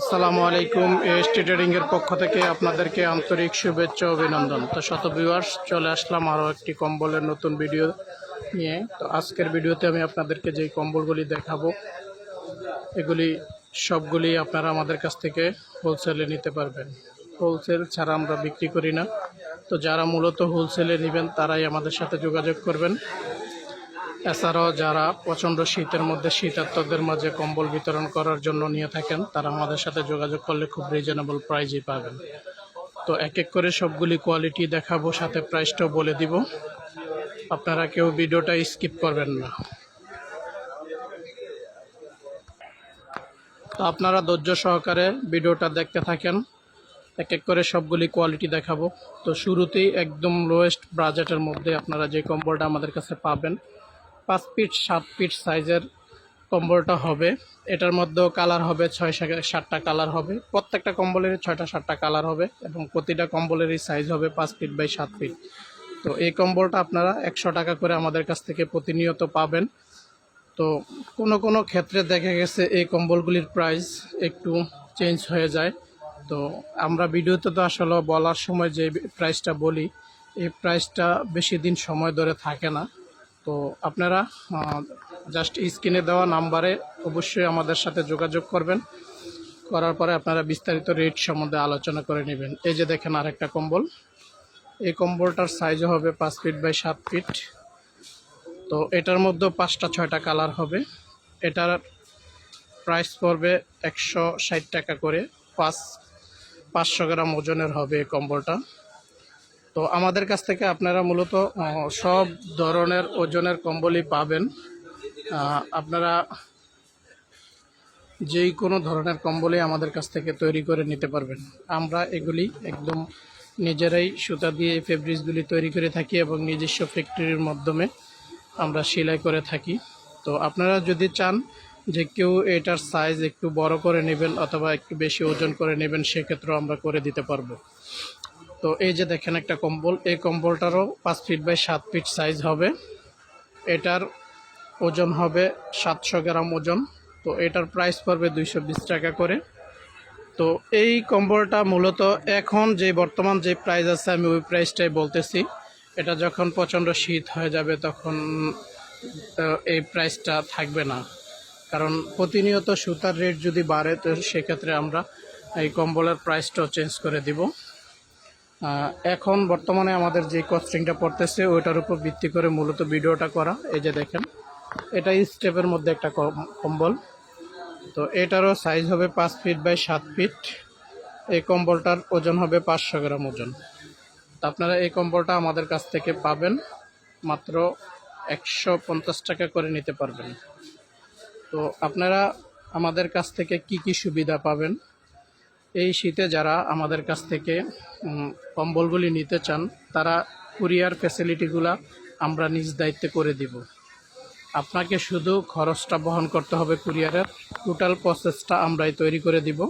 আসসালামু আলাইকুম। ST trading এর পক্ষ থেকে আপনাদেরকে আন্তরিক শুভেচ্ছা অভিনন্দন। তো শত ভিউয়ার্স চলে আসলাম আরও একটি কম্বলের নতুন ভিডিও নিয়ে। তো আজকের ভিডিওতে আমি আপনাদেরকে যেই কম্বলগুলি দেখাবো, এগুলি সবগুলি আপনারা আমাদের কাছ থেকে হোলসেলে নিতে পারবেন। হোলসেল ছাড়া আমরা বিক্রি করি না। তো যারা মূলত হোলসেলে নেবেন, তারাই আমাদের সাথে যোগাযোগ করবেন। এছাড়াও যারা প্রচণ্ড শীতের মধ্যে শীতার্তদের মাঝে কম্বল বিতরণ করার জন্য নিয়ে থাকেন, তারা আমাদের সাথে যোগাযোগ করলে খুব রিজনেবল প্রাইজই পাবেন। তো এক এক করে সবগুলি কোয়ালিটি দেখাবো, সাথে প্রাইসটাও বলে দিব। আপনারা কেউ ভিডিওটা স্কিপ করবেন না। তো আপনারা ধৈর্য সহকারে ভিডিওটা দেখতে থাকেন, এক এক করে সবগুলি কোয়ালিটি দেখাবো। তো শুরুতেই একদম লোয়েস্ট বাজেটের মধ্যে আপনারা যে কম্বলটা আমাদের কাছে পাবেন পাঁচ ফিট, সাত ফিট সাইজের কম্বলটা হবে। এটার মধ্যেও কালার হবে ছয় সাতটা কালার হবে। প্রত্যেকটা কম্বলের ছয়টা, সাতটা কালার হবে এবং প্রতিটা কম্বলেরই সাইজ হবে পাঁচ ফিট বাই সাত ফিট। তো এই কম্বলটা আপনারা একশো টাকা করে আমাদের কাছ থেকে প্রতিনিয়ত পাবেন। তো কোনো কোনো ক্ষেত্রে দেখা গেছে এই কম্বলগুলির প্রাইস একটু চেঞ্জ হয়ে যায়। তো আমরা ভিডিওতে তো আসলে বলার সময় যে প্রাইসটা বলি, এই প্রাইসটা বেশি দিন সময় ধরে থাকে না। তো আপনারা জাস্ট স্ক্রিনে দেওয়া নাম্বারে অবশ্যই আমাদের সাথে যোগাযোগ করবেন। করার পরে আপনারা বিস্তারিত রেট সম্বন্ধে আলোচনা করে নেবেন। এই যে দেখেন আরেকটা কম্বল। এই কম্বলটার সাইজ হবে পাঁচ ফিট বাই সাত ফিট তো এটার মধ্যে পাঁচটা ছয়টা কালার হবে। এটার প্রাইস পড়বে একশো ষাট টাকা করে। পাঁচ, পাঁচশো গ্রাম ওজনের হবে এই কম্বলটা। তো আমাদের কাছ থেকে আপনারা মূলত সব ধরনের ওজনের কম্বলই পাবেন। আপনারা যেই কোনো ধরনের কম্বলই আমাদের কাছ থেকে তৈরি করে নিতে পারবেন। আমরা এগুলি একদম নিজেরাই সুতা দিয়ে ফেব্রিক্সগুলি তৈরি করে থাকি এবং নিজস্ব ফ্যাক্টরির মাধ্যমে আমরা সেলাই করে থাকি। তো আপনারা যদি চান যে কেউ এটার সাইজ একটু বড় করে নেবেন অথবা একটু বেশি ওজন করে নেবেন, সেক্ষেত্রেও আমরা করে দিতে পারব। তো এই যে দেখেন একটা কম্বল, এই কম্বলটারও পাঁচ ফিট বাই সাত ফিট সাইজ হবে। এটার ওজন হবে সাতশো গ্রাম ওজন। তো এটার প্রাইস পড়বে দুইশো বিশ টাকা করে। তো এই কম্বলটা মূলত এখন যে বর্তমান যে প্রাইস আছে, আমি ওই প্রাইসটাই বলতেছি। এটা যখন প্রচণ্ড শীত হয়ে যাবে তখন এই প্রাইসটা থাকবে না। কারণ প্রতিনিয়ত সুতার রেট যদি বাড়ে, তো সেক্ষেত্রে আমরা এই কম্বলের প্রাইসটাও চেঞ্জ করে দিব। এখন বর্তমানে আমাদের যে কস্টিংটা পড়তেছে, ওইটার উপর ভিত্তি করে মূলত ভিডিওটা করা। এই যে দেখেন, এটা স্টেপের মধ্যে একটা কম- কম্বল। তো এটারও সাইজ হবে পাঁচ ফিট বাই সাত ফিট এই কম্বলটার ওজন হবে পাঁচশো গ্রাম ওজন। তো আপনারা এই কম্বলটা আমাদের কাছ থেকে পাবেন, মাত্র একশো পঞ্চাশ টাকা করে নিতে পারবেন। তো আপনারা আমাদের কাছ থেকে কি কি সুবিধা পাবেন এই শীতে যারা আমাদের কাছ থেকে কম্বলগুলি নিতে চান, তারা কুরিয়ার ফ্যাসিলিটিগুলা আমরা নিজ দায়িত্বে করে দিব। আপনাকে শুধু খরচটা বহন করতে হবে কুরিয়ারের টোটাল প্রসেসটা আমরাই তৈরি করে দিব।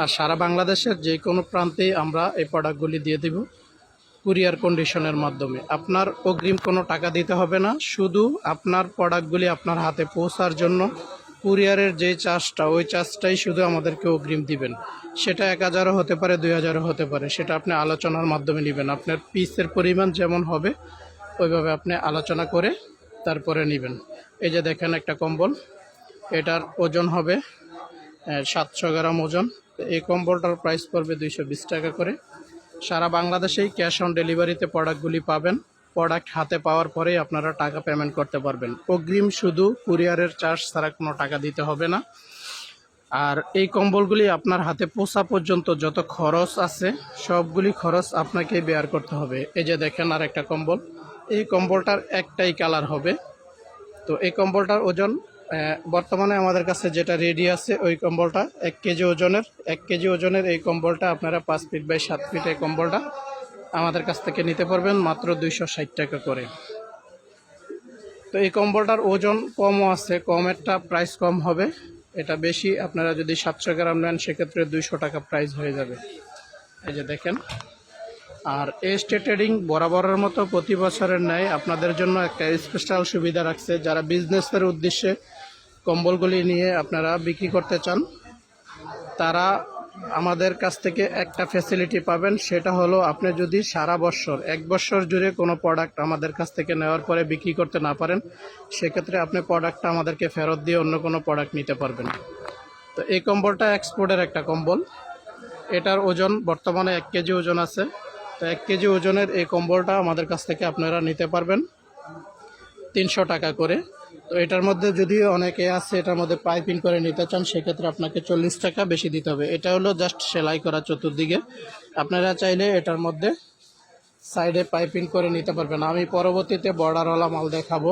আর সারা বাংলাদেশের যে কোনো প্রান্তেই আমরা এই প্রোডাক্টগুলি দিয়ে দিব কুরিয়ার কন্ডিশনের মাধ্যমে। আপনার অগ্রিম কোনো টাকা দিতে হবে না, শুধু আপনার প্রোডাক্টগুলি আপনার হাতে পৌঁছার জন্য কুরিয়ারের যে চার্জটা, ওই চার্জটাই শুধু আমাদেরকে অগ্রিম দিবেন। সেটা এক হাজারও হতে পারে, দুই হাজারও হতে পারে, সেটা আপনি আলোচনার মাধ্যমে নেবেন। আপনার পিসের পরিমাণ যেমন হবে, ওইভাবে আপনি আলোচনা করে তারপরে নেবেন। এই যে দেখেন একটা কম্বল, এটার ওজন হবে সাতশো গ্রাম ওজন। এই কম্বলটার প্রাইস পড়বে দুইশো বিশ টাকা করে। সারা বাংলাদেশেই ক্যাশ অন ডেলিভারিতে প্রোডাক্টগুলি পাবেন। প্রোডাক্ট হাতে পাওয়ার পরেই আপনারা টাকা পেমেন্ট করতে পারবেন। অগ্রিম শুধু কুরিয়ারের চার্জ ছাড়া কোনো টাকা দিতে হবে না। আর এই কম্বলগুলি আপনার হাতে পোষা পর্যন্ত যত খরচ আছে, সবগুলি খরচ আপনাকে বেয়ার করতে হবে। এই যে দেখেন আর একটা কম্বল। এই কম্বলটার একটাই কালার হবে। তো এই কম্বলটার ওজন বর্তমানে আমাদের কাছে যেটা রেডি আছে ওই কম্বলটা এক কেজি ওজনের, এক কেজি ওজনের এই কম্বলটা আপনারা পাঁচ ফিট বাই সাত ফিট এই কম্বলটা আমাদের কাছ থেকে নিতে পারবেন মাত্র দুইশো ষাট টাকা করে। তো এই কম্বলটার ওজন কমও আছে, কমেরটা প্রাইস কম হবে। এটা বেশি, আপনারা যদি সাতশো গ্রাম নেন, সেক্ষেত্রে দুইশো টাকা প্রাইস হয়ে যাবে। এই যে দেখেন। আর এস্টে ট্রেডিং বরাবরের মতো প্রতি বছরের ন্যায় আপনাদের জন্য একটা স্পেশাল সুবিধা রাখছে। যারা বিজনেসের উদ্দেশ্যে কম্বলগুলি নিয়ে আপনারা বিক্রি করতে চান, তারা আমাদের কাছ থেকে একটা ফ্যাসিলিটি পাবেন, সেটা হলো আপনি যদি সারা বছর, এক বছর জুড়ে কোনো প্রোডাক্ট আমাদের কাছ থেকে নেওয়ার পরে বিক্রি করতে না পারেন, সেক্ষেত্রে আপনি প্রোডাক্টটা আমাদেরকে ফেরত দিয়ে অন্য কোনো প্রোডাক্ট নিতে পারবেন। তো এই কম্বলটা এক্সপোর্টের একটা কম্বল। এটার ওজন বর্তমানে এক কেজি ওজন আছে। তো এক কেজি ওজনের এই কম্বলটা আমাদের কাছ থেকে আপনারা নিতে পারবেন। তিনশো টাকা করে। তো এটার মধ্যে যদি অনেকে আছে, এটার মধ্যে পাইপিং করে নিতে চান, সেক্ষেত্রে আপনাকে চল্লিশ টাকা বেশি দিতে হবে। এটা হলো জাস্ট সেলাই করা চতুর্দিকে। আপনারা চাইলে এটার মধ্যে সাইডে পাইপিং করে নিতে পারবেন। আমি পরবর্তীতে বর্ডারওয়ালা মাল দেখাবো।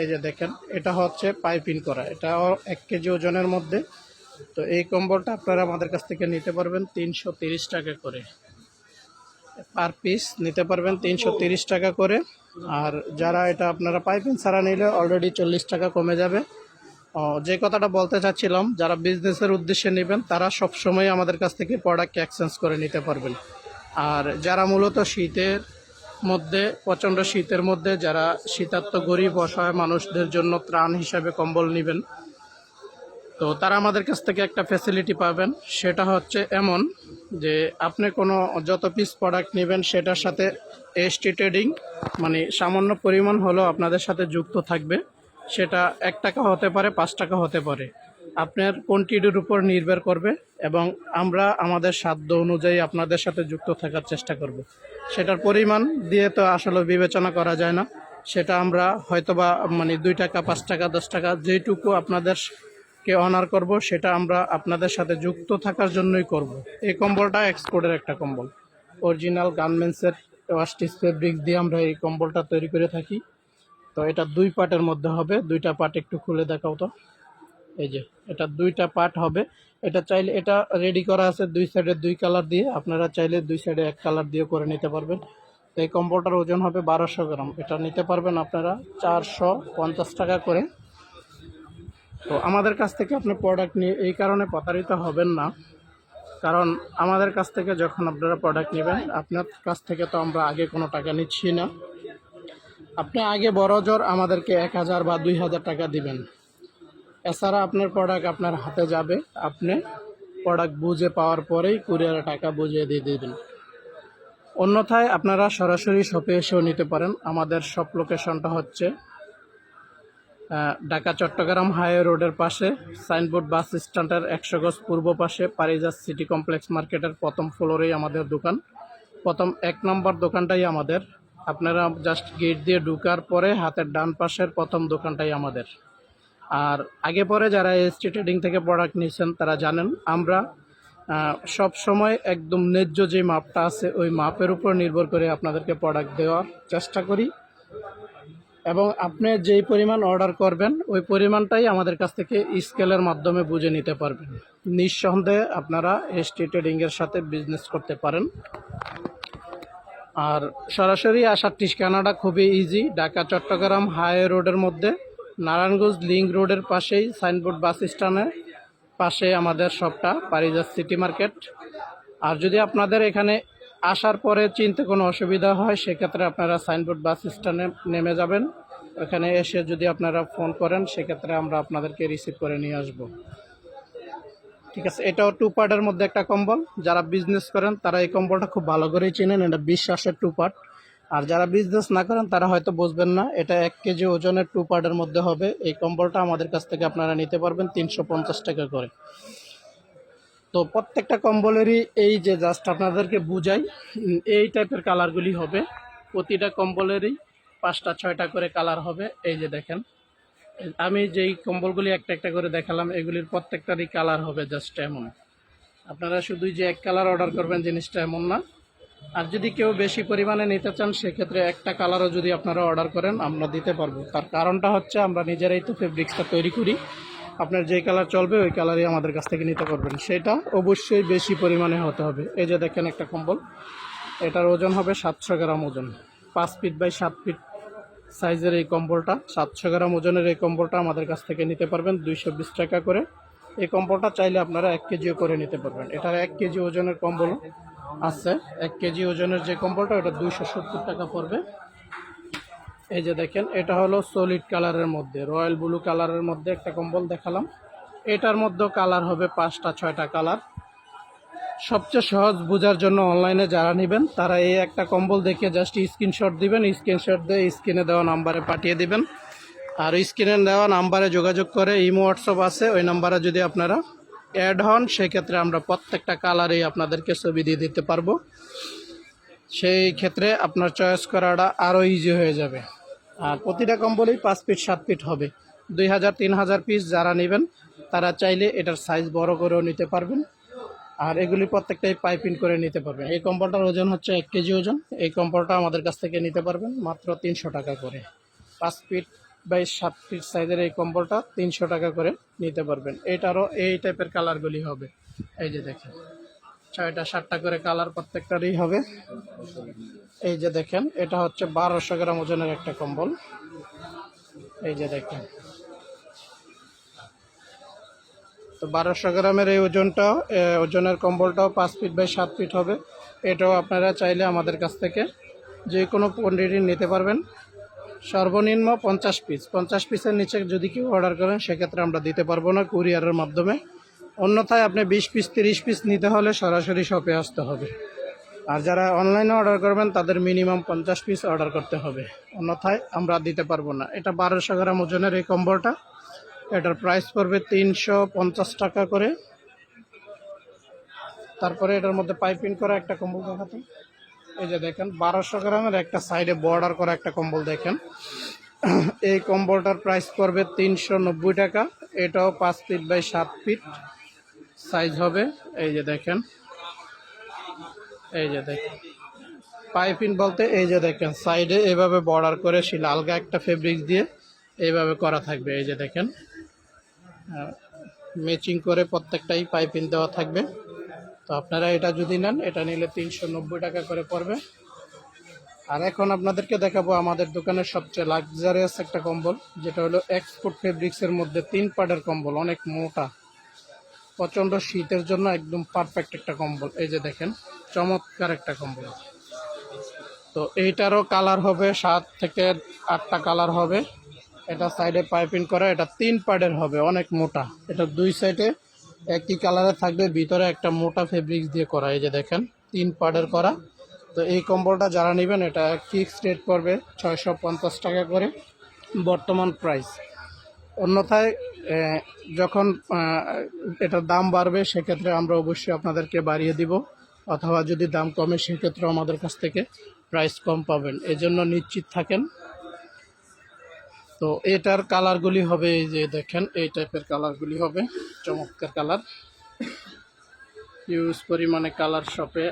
এই যে দেখেন, এটা হচ্ছে পাইপিং করা। এটাও এক কেজি ওজনের মধ্যে। তো এই কম্বলটা আপনারা আমাদের কাছ থেকে নিতে পারবেন তিনশো টাকা করে। পার পিস নিতে পারবেন তিনশো টাকা করে। আর যারা এটা আপনারা পাইপিং ছাড়া নিলে অলরেডি চল্লিশ টাকা কমে যাবে। যে কথাটা বলতে চাচ্ছিলাম, যারা বিজনেসের উদ্দেশ্যে নেবেন, তারা সবসময় আমাদের কাছ থেকে প্রোডাক্ট এক্সচেঞ্জ করে নিতে পারবেন। আর যারা মূলত শীতের মধ্যে, প্রচণ্ড শীতের মধ্যে, যারা শীতার্থ গরিব, অসহায় মানুষদের জন্য ত্রাণ হিসাবে কম্বল নেবেন তো তারা আমাদের কাছ থেকে একটা ফ্যাসিলিটি পাবেন। সেটা হচ্ছে এমন যে আপনি কোনো যত পিস প্রোডাক্ট নেবেন, সেটার সাথে এসটি ট্রেডিং মানে সামান্য পরিমাণ হলেও আপনাদের সাথে যুক্ত থাকবে। সেটা এক টাকা হতে পারে, পাঁচ টাকা হতে পারে। আপনার কোয়ান্টিটির উপর নির্ভর করবে এবং আমরা আমাদের সাধ্য অনুযায়ী আপনাদের সাথে যুক্ত থাকার চেষ্টা করব। সেটার পরিমাণ দিয়ে তো আসলে বিবেচনা করা যায় না। সেটা আমরা হয়তোবা মানে দুই টাকা, পাঁচ টাকা, দশ টাকা যেটুকু আপনাদের কে অনার করব, সেটা আমরা আপনাদের সাথে যুক্ত থাকার জন্যই করব। এই কম্বলটা এক্সপোর্টের একটা কম্বল। অরিজিনাল গার্মেন্টসের ওয়াস্টিস ফেব্রিক দিয়ে আমরা এই কম্বলটা তৈরি করে থাকি। তো এটা দুই পার্টের মধ্যে হবে। দুইটা পার্ট একটু খুলে দেখাও তো। এই যে, এটা দুইটা পার্ট হবে। এটা চাইলে, এটা রেডি করা আছে দুই সাইডে দুই কালার দিয়ে। আপনারা চাইলে দুই সাইডে এক কালার দিয়ে করে নিতে পারবেন। তো এই কম্বলটার ওজন হবে বারোশো গ্রাম। এটা নিতে পারবেন আপনারা চারশো পঞ্চাশ টাকা করে। তো আমাদের কাছ থেকে আপনি প্রোডাক্ট নিয়ে, এই কারণে প্রতারিত হবেন না। কারণ আমাদের কাছ থেকে যখন আপনারা প্রোডাক্ট নেবেন, আপনার কাছ থেকে তো আমরা আগে কোনো টাকা নিচ্ছি না। আপনি আগে বড় জোর আমাদেরকে এক হাজার বা দুই হাজার টাকা দিবেন। এছাড়া আপনার প্রোডাক্ট আপনার হাতে যাবে। আপনি প্রোডাক্ট বুঝে পাওয়ার পরেই কুরিয়ারে টাকা বুঝিয়ে দিয়ে দিবেন। অন্যথায় আপনারা সরাসরি শপে এসেও নিতে পারেন। আমাদের শপ লোকেশনটা হচ্ছে ঢাকা চট্টগ্রাম হাইওয়ে রোডের পাশে, সাইনবোর্ড বাস স্ট্যান্ডের একশো গজ পূর্ব পাশে পারিজাত সিটি কমপ্লেক্স মার্কেটের প্রথম ফ্লোরেই আমাদের দোকান। প্রথম এক নম্বর দোকানটাই আমাদের। আপনারা জাস্ট গেট দিয়ে ঢুকার পরে হাতের ডান পাশের প্রথম দোকানটাই আমাদের। আর আগে পরে যারা এসটি ট্রেডিং থেকে প্রোডাক্ট নিয়েছেন, তারা জানেন, আমরা সব সময় একদম ন্যায্য যে মাপটা আছে, ওই মাপের উপর নির্ভর করে আপনাদেরকে প্রোডাক্ট দেওয়ার চেষ্টা করি। এবং আপনি যেই পরিমাণ অর্ডার করবেন, ওই পরিমাণটাই আমাদের কাছ থেকে স্কেলের মাধ্যমে বুঝে নিতে পারবেন। নিঃসন্দেহে আপনারা এসটি ট্রেডিংয়ের সাথে বিজনেস করতে পারেন। আর সরাসরি আসার ঠিকানাটা খুবই ইজি ঢাকা, চট্টগ্রাম হাইওয়ে রোডের মধ্যে, নারায়ণগঞ্জ লিঙ্ক রোডের পাশেই সাইনবোর্ড বাস স্ট্যান্ডের পাশে আমাদের শপটা পারিজাত সিটি মার্কেট। আর যদি আপনাদের এখানে আসার পরে চিনতে কোনো অসুবিধা হয়, সেক্ষেত্রে আপনারা সাইনবোর্ড বাস স্ট্যান্ডে নেমে যাবেন। ওখানে এসে যদি আপনারা ফোন করেন, সেক্ষেত্রে আমরা আপনাদেরকে রিসিভ করে নিয়ে আসব। ঠিক আছে, এটাও টু পার্টের মধ্যে একটা কম্বল। যারা বিজনেস করেন, তারা এই কম্বলটা খুব ভালো করেই চেনেন, এটা বিশ্বাসের টু পার্ট আর যারা বিজনেস না করেন, তারা হয়তো বুঝবেন না, এটা এক কেজি ওজনের টু পার্টের মধ্যে হবে। এই কম্বলটা আমাদের কাছ থেকে আপনারা নিতে পারবেন তিনশো পঞ্চাশ টাকা করে। তো প্রত্যেকটা কম্বলেরই এই যে জাস্ট আপনাদেরকে বুঝাই এই টাইপের কালারগুলি হবে। প্রতিটা কম্বলেরই পাঁচটা, ছয়টা করে কালার হবে। এই যে দেখেন, আমি যেই কম্বলগুলি একটা একটা করে দেখালাম, এগুলির প্রত্যেকটারই কালার হবে জাস্ট এমন। আপনারা শুধুই যে এক কালার অর্ডার করবেন জিনিসটা এমন না। আর যদি কেউ বেশি পরিমাণে নিতে চান, সেক্ষেত্রে একটা কালারও যদি আপনারা অর্ডার করেন, আমরা দিতে পারব। তার কারণটা হচ্ছে আমরা নিজেরাই তো ফেব্রিক্সটা তৈরি করি। আপনার যেই কালার চলবে, ওই কালারই আমাদের কাছ থেকে নিতে পারবেন। সেটা অবশ্যই বেশি পরিমাণে হতে হবে। এই যে দেখেন একটা কম্বল, এটার ওজন হবে সাতশো গ্রাম ওজন। পাঁচ ফিট বাই সাত ফিট সাইজের এই কম্বলটা, সাতশো গ্রাম ওজনের এই কম্বলটা আমাদের কাছ থেকে নিতে পারবেন দুইশো বিশ টাকা করে। এই কম্বলটা চাইলে আপনারা এক কেজিও করে নিতে পারবেন। এটার এক কেজি ওজনের কম্বল আছে। এক কেজি ওজনের যে কম্বলটা, ওটা দুইশো সত্তর টাকা পড়বে। এই যে দেখেন, এটা হলো সলিড কালারের মধ্যে রয়্যাল ব্লু কালারের মধ্যে একটা কম্বল দেখালাম। এটার মধ্যেও কালার হবে পাঁচটা, ছয়টা কালার সবচেয়ে সহজ বোঝার জন্য অনলাইনে যারা নেবেন, তারা এই একটা কম্বল দেখে জাস্ট স্ক্রিনশট দিবেন স্ক্রিনশট দিয়ে স্ক্রিনে দেওয়া নাম্বারে পাঠিয়ে দিবেন। আর স্ক্রিনে দেওয়া নাম্বারে যোগাযোগ করে ইমো, হোয়াটসঅ্যাপ আছে, ওই নাম্বারে যদি আপনারা অ্যাড হন, সেক্ষেত্রে আমরা প্রত্যেকটা কালারেই আপনাদেরকে ছবি দিয়ে দিতে পারব। সেই ক্ষেত্রে আপনার চয়েস করাটা আরও ইজি হয়ে যাবে। আর প্রতিটা কম্বলেই পাঁচ ফিট, সাত ফিট হবে। দুই হাজার, তিন হাজার পিস যারা নেবেন, তারা চাইলে এটার সাইজ বড় করেও নিতে পারবেন। আর এগুলি প্রত্যেকটাই পাইপিং করে নিতে পারবেন। এই কম্বলটার ওজন হচ্ছে এক কেজি ওজন। এই কম্বলটা আমাদের কাছ থেকে নিতে পারবেন মাত্র তিনশো টাকা করে। পাঁচ ফিট বাই সাত ফিট সাইজের এই কম্বলটা তিনশো টাকা করে নিতে পারবেন। এটারও এই টাইপের কালারগুলি হবে। এই যে দেখেন, ছয়টা, সাতটা করে কালার প্রত্যেকটারই হবে। এই যে দেখেন, এটা হচ্ছে বারোশো গ্রাম ওজনের একটা কম্বল। এই যে দেখেন। তো বারোশো গ্রামের এই ওজনটাও ওজনের কম্বলটাও পাঁচ ফিট বাই সাত ফিট হবে। এটাও আপনারা চাইলে আমাদের কাছ থেকে যে কোনো কোয়ান্টিটি নিতে পারবেন। সর্বনিম্ন পঞ্চাশ পিস। পঞ্চাশ পিসের নিচে যদি কেউ অর্ডার করেন, সেক্ষেত্রে আমরা দিতে পারব না কুরিয়ারের মাধ্যমে। অন্যথায় আপনি বিশ পিস, তিরিশ পিস নিতে হলে সরাসরি শপে আসতে হবে। আর যারা অনলাইনে অর্ডার করবেন, তাদের মিনিমাম পঞ্চাশ পিস অর্ডার করতে হবে। অন্যথায় আমরা দিতে পারব না। এটা বারোশো গ্রাম ওজনের এই কম্বলটা এটার প্রাইস পড়বে তিনশো পঞ্চাশ টাকা করে। তারপরে এটার মধ্যে পাইপিং করা একটা কম্বল দেখাতে এই যে দেখেন, বারোশো গ্রামের একটা সাইডে বর্ডার করা একটা কম্বল দেখেন। এই কম্বলটার প্রাইস পড়বে তিনশো নব্বই টাকা। এটাও পাঁচ ফিট বাই সাত ফিট সাইজ হবে। এই যে দেখেন এই যে দেখেন পাইপিং বলতে এই যে দেখেন, সাইডে এভাবে বর্ডার করে শিলা আলগা একটা ফেব্রিক্স দিয়ে এইভাবে করা থাকবে, এই যে দেখেন। ম্যাচিং করে প্রত্যেকটাই পাইপিং দেওয়া থাকবে। তো আপনারা এটা যদি নেন, এটা নিলে তিনশো নব্বই টাকা করে পড়বে। আর এখন আপনাদেরকে দেখাবো আমাদের দোকানের সবচেয়ে লাক্সারিয়াস একটা কম্বল, যেটা হলো এক্সপোর্ট ফেব্রিক্সের মধ্যে তিন পাড়ের কম্বল, অনেক মোটা। প্রচণ্ড শীতের জন্য একদম পারফেক্ট একটা কম্বল। এই যে দেখেন, চমৎকার একটা কম্বল। তো এইটারও কালার হবে, সাত থেকে আটটা কালার হবে। এটা সাইডে পাইপিং করা, এটা তিন পার্টের হবে, অনেক মোটা। এটা দুই সাইডে একই কালারে থাকবে, ভিতরে একটা মোটা ফেব্রিক্স দিয়ে করা। এই যে দেখেন, তিন পার্টের করা। তো এই কম্বলটা যারা নেবেন, এটা ফিক্সড রেট পড়বে, ছয়শো পঞ্চাশ টাকা করে। বর্তমান প্রাইস অন্যথায় যখন এটার দাম বাড়বে, সেক্ষেত্রে আমরা অবশ্যই আপনাদেরকে বাড়িয়ে দিব। অথবা যদি দাম কমে সেক্ষেত্রে আমাদের কাছ থেকে প্রাইস কম পাবেন। এজন্য নিশ্চিত থাকেন। তো এটার কালারগুলি হবে এই যে দেখেন, এই টাইপের কালারগুলি হবে। চমৎকার কালার ইউজ পরিমাণে কালার শপে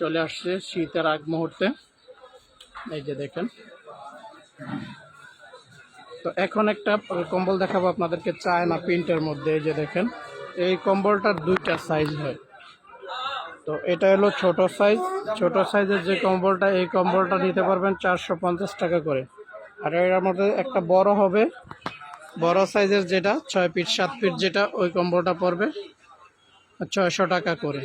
চলে আসছে শীতের আগ মুহূর্তে। এই যে দেখেন। তো এখন একটা কম্বল দেখাবো আপনাদেরকে চায়না প্রিন্টের মধ্যে, এই যে দেখেন। এই কম্বলটার দুইটা সাইজ হয়। তো এটা হলো ছোট সাইজ ছোট সাইজের যে কম্বলটা, এই কম্বলটা নিতে পারবেন চারশো পঞ্চাশ টাকা করে। আর এর মধ্যে একটা বড় হবে। বড় সাইজের যেটা, ছয় ফিট সাত ফিট যেটা, ওই কম্বলটা পড়বে ছয়শো টাকা করে।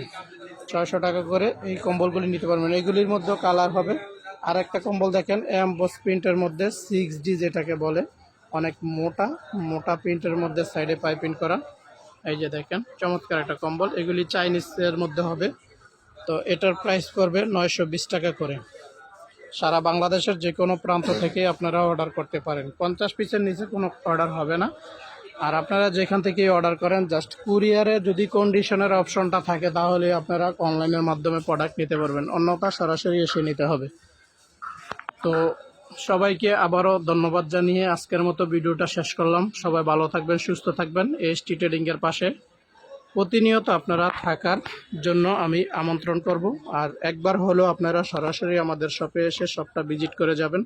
ছয়শো টাকা করে এই কম্বলগুলি নিতে পারবেন। এইগুলির মধ্যেও কালার হবে। আর একটা কম্বল দেখেন এমবস প্রিন্টের মধ্যে সিক্স ডি যেটাকে বলে। অনেক মোটা মোটা প্রিন্টের মধ্যে সাইডে পাইপিং করা। এই যে দেখেন, চমৎকার একটা কম্বল। এগুলি চাইনিজের মধ্যে হবে। তো এটার প্রাইস পড়বে নয়শো বিশ টাকা করে। সারা বাংলাদেশের যে কোনো প্রান্ত থেকে আপনারা অর্ডার করতে পারেন। পঞ্চাশ পিসের নিচে কোনো অর্ডার হবে না। আর আপনারা যেখান থেকে অর্ডার করেন জাস্ট কুরিয়ারে যদি কন্ডিশনের অপশনটা থাকে, তাহলে আপনারা অনলাইনের মাধ্যমে প্রোডাক্ট নিতে পারবেন। অন্যটা সরাসরি এসে নিতে হবে। তো সবাইকে আবারও ধন্যবাদ জানিয়ে আজকের মতো ভিডিওটা শেষ করলাম। সবাই ভালো থাকবেন, সুস্থ থাকবেন। এসটি ট্রেডিংয়ের পাশে প্রতিনিয়ত আপনারা থাকার জন্য আমি আমন্ত্রণ করব। আর একবার হলেও আপনারা সরাসরি আমাদের শপে এসে শপটা ভিজিট করে যাবেন।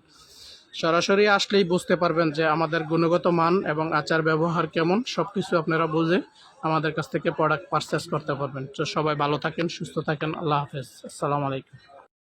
সরাসরি আসলেই বুঝতে পারবেন যে আমাদের গুণগত মান এবং আচার ব্যবহার কেমন সব কিছু আপনারা বুঝে আমাদের কাছ থেকে প্রোডাক্ট পারচেস করতে পারবেন। তো সবাই ভালো থাকেন, সুস্থ থাকেন। আল্লাহ হাফেজ। আসসালামু আলাইকুম।